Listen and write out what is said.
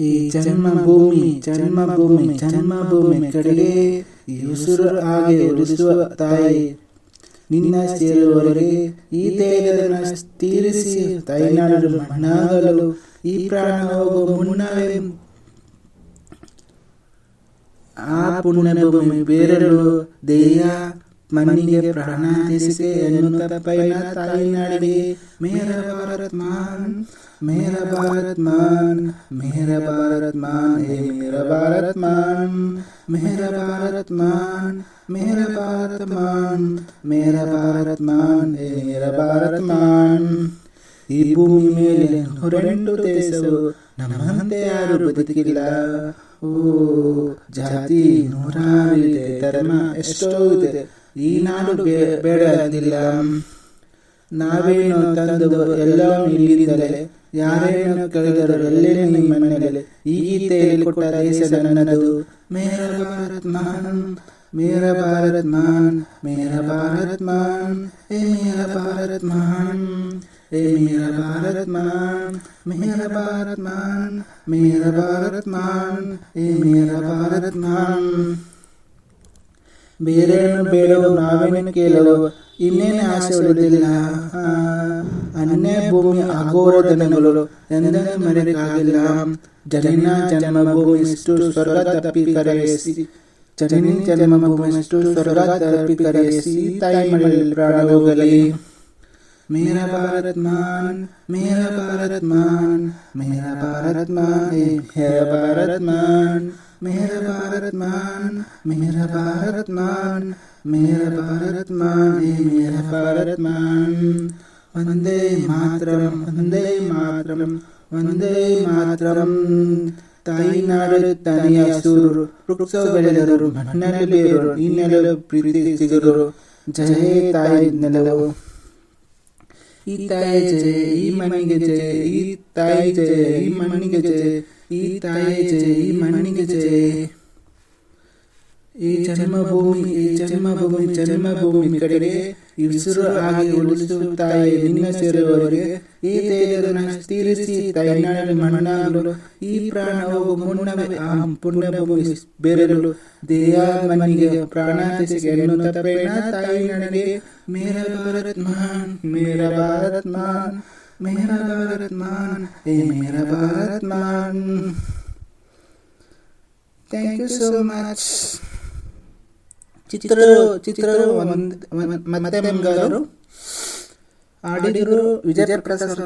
ಈ ಜನ್ಮ ಭೂಮಿ ಜನ್ಮ ಭೂಮಿ ಕಡೆಗೆ ಈ ಉಸಿರು ಹಾಗೆ ಉಳಿಸುವ ತಾಯಿ. ನಿನ್ನ ಸೇರುವವರೆಗೆ ಈ ದೇಹದ ತೀರಿಸಿ, ತಾಯಿನಾಡಲು ಮಣ್ಣಾಗಲು ಈ ಪ್ರಾಣ ಹೋಗುವ ಮುನ್ನವೇ. ಆ ಪುಣ್ಯಭೂಮಿ ಬೇರಲು ದೇಹ ಮಣ್ಣಿಗೆ ಪ್ರಾಣ ತೀರಿಸಿ ಎನ್ನುತ್ತ ಪೈನ ತಾಯಿನಾಡಿಗೆ ಮೇರ ಭಾರತ್ ಮಾನ್ ಮೇರ ಭಾರತ್ ಮಾನ್ ಮೇರ ಭಾರತ್ ಮಾನ್ ಹೇ ಮೇರ ಭಾರತ್ ಮಾನ್ ಮೇರ ಭಾರತ್ ಮಾನ್ ಮೇರ ಭಾರತ್ ಮಾನ್ ಮೇರ ಭಾರತ್ ಮಾನ್ ಹೇ ಮೇರ ಭಾರತ್ ಮಾನ್ ಈ ಭೂಮಿ ಮೇಲೆ ಹೊರಟು ದೇಶವು ನಮ್ಮಂತೆ ಯಾರು ಬದುಕಿಲ್ಲ ಓ ಜಾತಿ ನೂರಾರು ಇದೆ ಧರ್ಮ ಎಷ್ಟೋ ಇದೆ ಈ ನಾಡು ಬೇಡ ಬೇಡದಿಲ್ಲ. ನಾವೇನು ತಂದು ಎಲ್ಲವೂ ಇಲ್ಲಿದ್ದರೆ ಯಾರೇನು ಕಳೆದರು ಎಲ್ಲೇ ನಿಮ್ಮ ಮನೆಯಲ್ಲಿ? ಈ ಗೀತೆಯಲ್ಲಿ ಕೊಟ್ಟ ದೇಶ ನನ್ನದು. ಮೇರ ಭಾರತ್ ಮಹಾನ್ ಮೇರ ಭಾರತ್ ಮಹಾನ್ ಮೇರ ಭಾರತ್ ಮಹಾನ್ ಏ ಮೇರ ಭಾರತ್ ಮಹಾನ್ ಏ ಮೇರ ಭಾರತ್ ಮಹಾನ್ ಮೇರ ಭಾರತ್ ಮಹಾನ್ ಮೇರ ಭಾರತ್ ಮಹಾನ್ ಏ ಮೇರ ಭಾರತ್ ಮಾನ್ ಬೇರೇನು ಬೇಡವು ನಾವೇನು ಕೇಳವು ಇನ್ನೇನು ಆಸೆ ಉಳಿದಿಲ್ಲ ಆ, ಅನ್ಯ ಭೂಮಿ ಅಘೋರ ದನಗಳು ಎಂದರೆ ಮರೆಯಕ್ಕಾಗಿಲ್ಲ ಜನಿನ ಜನ್ಮಭೂಮಿಷ್ಟು ಸ್ವರ್ಗ ತಪ್ಪಿ ಕರೆಯಿಸಿ ಜನನಿ ಜನ್ಮಭೂಮಿಷ್ಟು ಸ್ವರ್ಗ ತಪ್ಪಿ ಕರೆಯಿಸಿ ತಾಯಿ ಮಳೆಯಲ್ಲಿ ಪ್ರಾಣ ಹೋಗಲಿ मेरा भारत मान मेरा भारत मान मेरा भारत मान ए, मेरा भारत मान मेरा भारत मान मेरा भारत मान मेरा भारत मान ए, मेरा भारत मान वंदे मातरम वंदे मातरम वंदे मातरम ತಾಯಿನಾಡು ತನಿಯ ಸೂರು ವೃಕ್ಷ ಬೆಳೆದರು ಮಣ್ಣಲ್ಲಿ ಬೇರು ಈ ನೆಲಲು ಪ್ರೀತಿ ಸಿಗರು ಜಯ ತಾಯಿ ನೆಲವು 이따이제 이만이게제 이따이제 이만이게제 이따이제 이만이게제 ಈ ಜನ್ಮಭೂಮಿ ಈ ಜನ್ಮಭೂಮಿ ಜನ್ಮಭೂಮಿ ಕಡೆಗೆ ಈ ಉಸಿರು ಆಗಿ ಉಳಿಸು ತಾಯಿ ನಿನ್ನ ಸೇರುವವರಿಗೆ, ಈ ದೇಹದ ತೀರಿಸಿ ತಾಯಿನಾಡು ಮಣ್ಣಾಗಲು, ಈ ಪ್ರಾಣ ಹೋಗು ಮುನ್ನವೇ ಆ ಪುಣ್ಯಭೂಮಿ ಬೇರೆರಲು. ದೇಹ ಮಣ್ಣಿಗೆ ಪ್ರಾಣ ತ್ಯಜಿಸಿ ಎನ್ನುತ್ತ ಪ್ರೇಣ ತಾಯಿ ನನಗೆ ಮೇರ ಭಾರತ್ ಮಾನ್, ಮೇರ ಭಾರತ್ ಮಾನ್, ಮೇರ ಭಾರತ್ ಮಾನ್, ಏ ಮೇರ ಭಾರತ್ ಮಾನ್. ಥ್ಯಾಂಕ್ ಯು ಸೋ ಮಚ್ ಚಿತ್ರ ಒಂದ್ ಮತ್ತೆ ಆಡಿದರು ವಿಜಯ ಪ್ರಸಾದ್